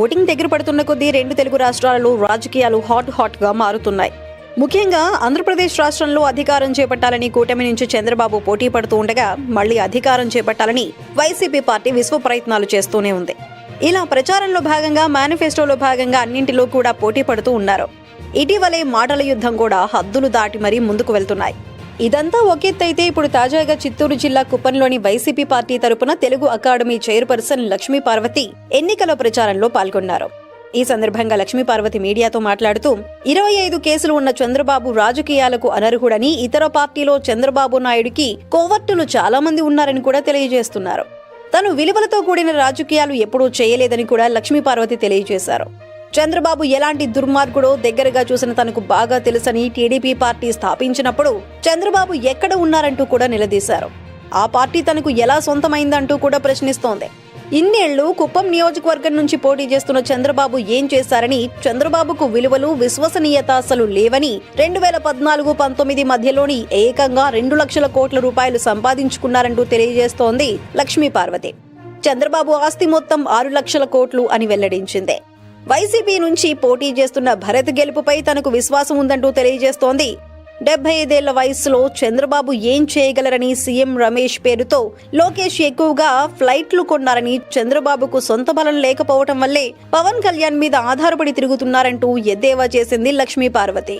Voting దగ్గర పడుతున్న కొద్దీ రెండు తెలుగు రాష్ట్రాలలో రాజకీయాలు హాట్ హాట్గా మారుతున్నాయి. ముఖ్యంగా ఆంధ్రప్రదేశ్ రాష్ట్రంలో అధికారం చేపట్టాలని కూటమి నుంచి చంద్రబాబు పోటీ పడుతూ ఉండగా మళ్ళీ అధికారం చేపట్టాలని వైసీపీ పార్టీ విశ్వ ప్రయత్నాలు చేస్తూనే ఉంది. ఇలా ప్రచారంలో భాగంగా మేనిఫెస్టోలో భాగంగా అన్నింటిలో కూడా పోటీ పడుతూ ఉన్నారు. ఇటీవలే మాటల యుద్ధం కూడా హద్దులు దాటి మరీ ముందుకు వెళ్తున్నాయి. ఇదంతా ఒకెత్తైతే ఇప్పుడు తాజాగా చిత్తూరు జిల్లా కుప్పంలోని వైసీపీ పార్టీ తరపున తెలుగు అకాడమీ చైర్పర్సన్ లక్ష్మీ పార్వతి ఎన్నికల ప్రచారంలో పాల్గొన్నారు. ఈ సందర్భంగా లక్ష్మీ పార్వతి మీడియాతో మాట్లాడుతూ ఇరవై ఐదు కేసులు ఉన్న చంద్రబాబు రాజకీయాలకు అనర్హుడని ఇతర పార్టీలో చంద్రబాబు నాయుడికి కోవర్టులు చాలా మంది ఉన్నారని కూడా తెలియజేస్తున్నారు. తను విలువలతో కూడిన రాజకీయాలు ఎప్పుడూ చేయలేదని కూడా లక్ష్మీ పార్వతి తెలియజేశారు. చంద్రబాబు ఎలాంటి దుర్మార్గుడో దగ్గరగా చూసిన తనకు బాగా తెలుసని టీడీపీ పార్టీ స్థాపించినప్పుడు చంద్రబాబు ఎక్కడ ఉన్నారంటూ కూడా నిలదీశారు. ఆ పార్టీ తనకు ఎలా సొంతమైందంటూ కూడా ప్రశ్నిస్తోంది. ఇన్నేళ్ళు కుప్పం నియోజకవర్గం నుంచి పోటీ చేస్తున్న చంద్రబాబు ఏం చేశారని చంద్రబాబుకు విలువలు విశ్వసనీయత అసలు లేవని రెండు వేల పద్నాలుగు పంతొమ్మిది మధ్యలోని ఏకంగా రెండు లక్షల కోట్ల రూపాయలు సంపాదించుకున్నారంటూ తెలియజేస్తోంది లక్ష్మీ పార్వతి చంద్రబాబు ఆస్తి మొత్తం ఆరు లక్షల కోట్లు అని వెల్లడించింది. వైసీపీ నుంచి పోటీ చేస్తున్న భరత్ గెలుపుపై తనకు విశ్వాసం ఉందంటూ తెలియజేస్తోంది. డెబ్బై ఐదేళ్ళ వయసులో చంద్రబాబు ఏం చేయగలరని సీఎం రమేష్ పేరుతో లోకేష్ ఎక్కువగా ఫ్లైట్లు కొన్నారని చంద్రబాబుకు సొంత బలం లేకపోవటం వల్లే పవన్ కళ్యాణ్ మీద ఆధారపడి తిరుగుతున్నారంటూ ఎద్దేవా చేసింది లక్ష్మీ పార్వతి